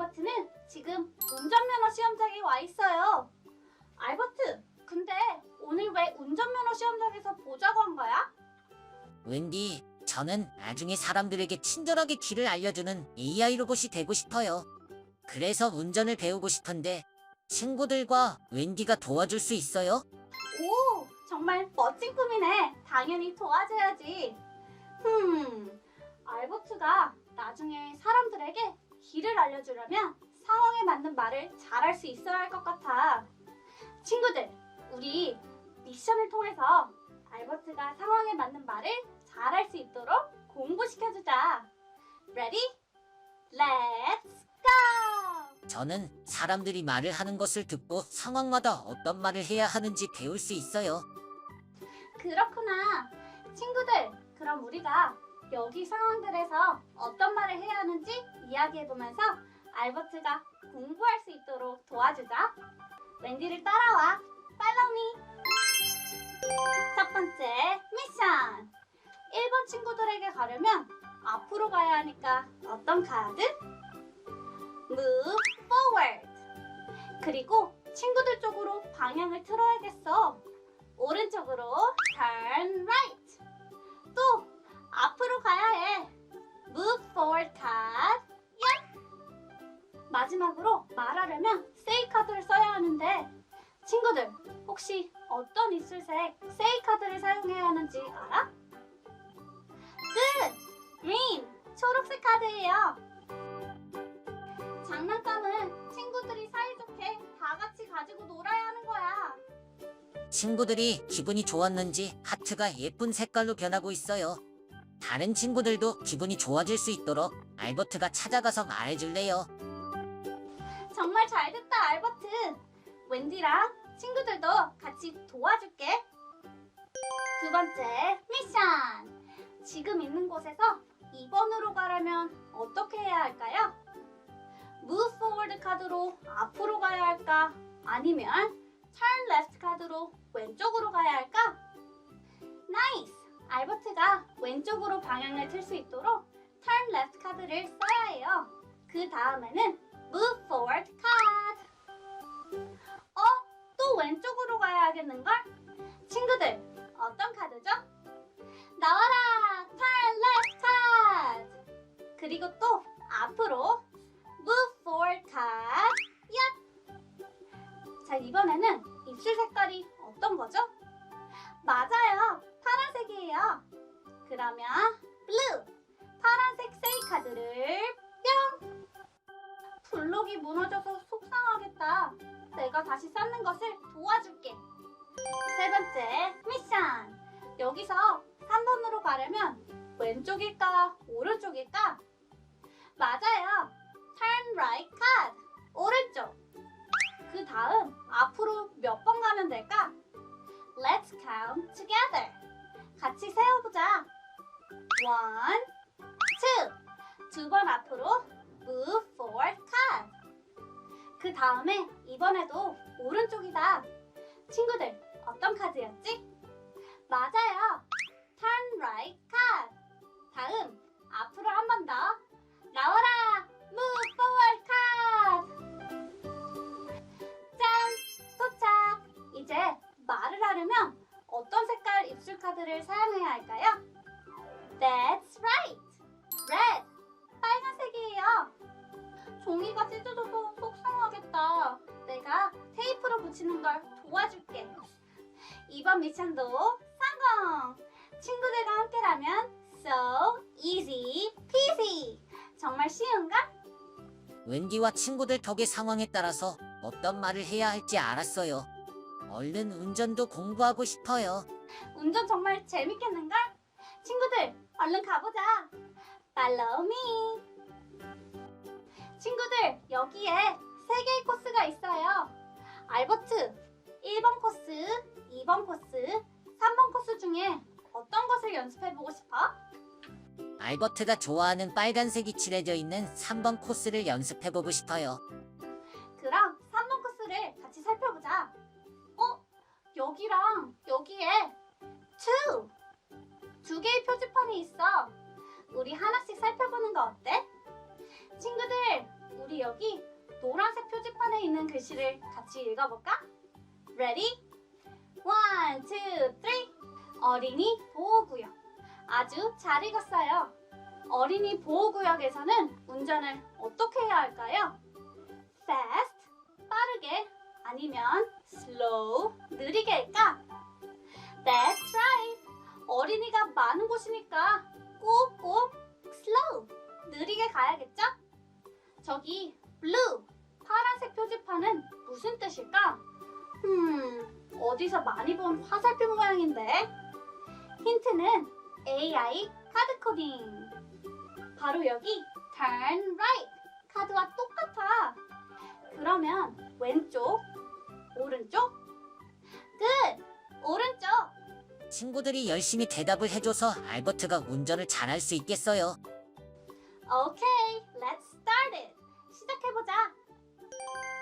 아, 알버트는 지금 운전면허 시험장에 와 있어요. 알버트, 근데 오늘 왜 운전면허 시험장에서 보자고 한 거야? 웬디, 저는 나중에 사람들에게 친절하게 길을 알려주는 AI 로봇이 되고 싶어요. 그래서 운전을 배우고 싶은데 친구들과 웬디가 도와줄 수 있어요? 오, 정말 멋진 꿈이네. 당연히 도와줘야지. 흠, 알버트가 나중에 사람들에게 길을 알려주려면 상황에 맞는 말을 잘할 수 있어야 할 것 같아. 친구들, 우리 미션을 통해서 알버트가 상황에 맞는 말을 잘할 수 있도록 공부시켜주자. Ready? Let's go! 저는 사람들이 말을 하는 것을 듣고 상황마다 어떤 말을 해야 하는지 배울 수 있어요. 그렇구나. 친구들, 그럼 우리가 여기 상황들에서 어떤 말을 해야 하는지 이야기해보면서 알버트가 공부할 수 있도록 도와주자. 웬디를 따라와. Me. 첫 번째 미션. 1번 친구들에게 가려면 앞으로 가야 하니까 어떤 카드? Move forward. 그리고 친구들 쪽으로 방향을 틀어야겠어. 오른쪽으로 turn right. 또 앞으로 가야 해. move forward card. 야! 마지막으로 말하려면 say 카드를 써야 하는데 친구들 혹시 어떤 입술색 say 카드를 사용해야 하는지 알아? 끝! green 초록색 카드예요. 장난감은 친구들이 사이좋게 다 같이 가지고 놀아야 하는 거야. 친구들이 기분이 좋았는지 하트가 예쁜 색깔로 변하고 있어요. 다른 친구들도 기분이 좋아질 수 있도록 알버트가 찾아가서 말해줄래요. 정말 잘 됐다, 알버트. 웬디랑 친구들도 같이 도와줄게. 두 번째 미션. 지금 있는 곳에서 2번으로 가려면 어떻게 해야 할까요? Move forward 카드로 앞으로 가야 할까? 아니면 Turn left 카드로 왼쪽으로 가야 할까? 나이스! 알버트가 왼쪽으로 방향을 틀 수 있도록 Turn left 카드를 써야 해요. 그 다음에는 Move forward card. 어? 또 왼쪽으로 가야 하겠는걸? 친구들, 어떤 카드죠? 나와라! Turn left card! 그리고 또 그러면 blue. 파란색 세이 카드를 뿅! 블록이 무너져서 속상하겠다. 내가 다시 쌓는 것을 도와줄게. 세 번째 미션. 여기서 3번으로 가려면 왼쪽일까 오른쪽일까? 맞아요. Turn right card. 오른쪽. 그 다음 앞으로 몇 번 가면 될까? Let's count together. One, two. 두 번 앞으로 move forward card. 그 다음에 이번에도 오른쪽이다. 친구들, 어떤 카드였지? 맞아요. That's right! Red! 빨간색이에요. 종이가 찢어져서 속상하겠다. 내가 테이프로 붙이는 걸 도와줄게. 이번 미션도 성공! 친구들과 함께라면 so easy peasy! 정말 쉬운가? 웬디와 친구들 덕의 상황에 따라서 어떤 말을 해야 할지 알았어요. 얼른 운전도 공부하고 싶어요. 운전 정말 재밌겠는걸? 친구들, 얼른 가보자. Follow me. 친구들, 여기에 세 개의 코스가 있어요. 알버트, 1번 코스, 2번 코스, 3번 코스 중에 어떤 것을 연습해보고 싶어? 알버트가 좋아하는 빨간색이 칠해져 있는 3번 코스를 연습해보고 싶어요. 두 개의 표지판이 있어. 우리 하나씩 살펴보는 거 어때? 친구들, 우리 여기 노란색 표지판에 있는 글씨를 같이 읽어볼까? Ready? One, two, three. 어린이 보호구역. 아주 잘 읽었어요. 어린이 보호구역에서는 운전을 어떻게 해야 할까요? Fast, 빠르게, 아니면 slow, 느리게 할까? That's right. 어린이가 많은 곳이니까 꼭꼭 slow, 느리게 가야겠죠? 저기 blue, 파란색 표지판은 무슨 뜻일까? 음, 어디서 많이 본 화살표 모양인데? 힌트는 AI 카드 코딩. 바로 여기 친구들이 열심히 대답을 해줘서 알버트가 운전을 잘할 수 있겠어요. 오케이, let's start it. 시작해보자.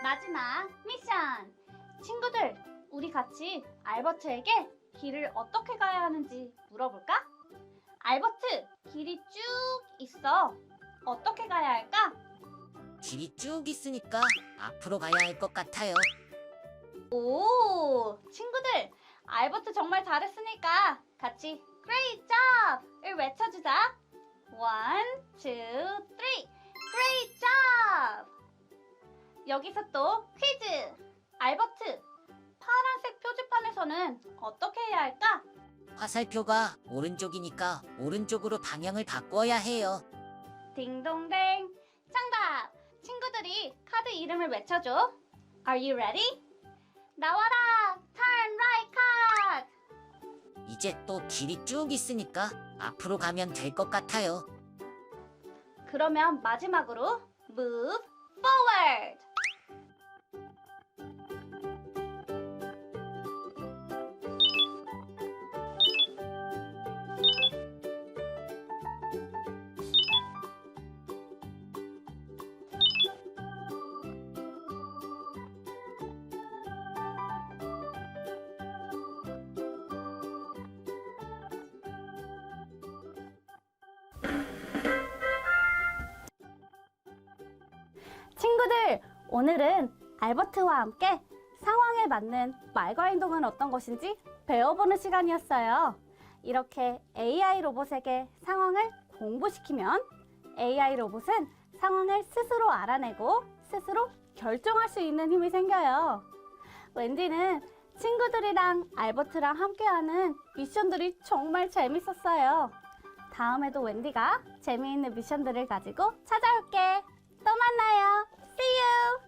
마지막 미션. 친구들, 우리 같이 알버트에게 길을 어떻게 가야 하는지 물어볼까? 알버트, 길이 쭉 있어. 어떻게 가야 할까? 길이 쭉 있으니까 앞으로 가야 할 것 같아요. 오, 친구들, 알버트 정말 잘했으니까 같이 Great job!을 외쳐주자. One, two, three. Great job! 여기서 또 퀴즈. 알버트, 파란색 표지판에서는 어떻게 해야 할까? 화살표가 오른쪽이니까 오른쪽으로 방향을 바꿔야 해요. 딩동댕. 정답. 친구들이 카드 이름을 외쳐줘. Are you ready? 나와라. 이제 또 길이 쭉 있으니까 앞으로 가면 될 것 같아요. 그러면 마지막으로 move forward. 친구들, 오늘은 알버트와 함께 상황에 맞는 말과 행동은 어떤 것인지 배워보는 시간이었어요. 이렇게 AI 로봇에게 상황을 공부시키면 AI 로봇은 상황을 스스로 알아내고 스스로 결정할 수 있는 힘이 생겨요. 웬디는 친구들이랑 알버트랑 함께하는 미션들이 정말 재밌었어요. 다음에도 웬디가 재미있는 미션들을 가지고 찾아올게. 또 만나요. See you!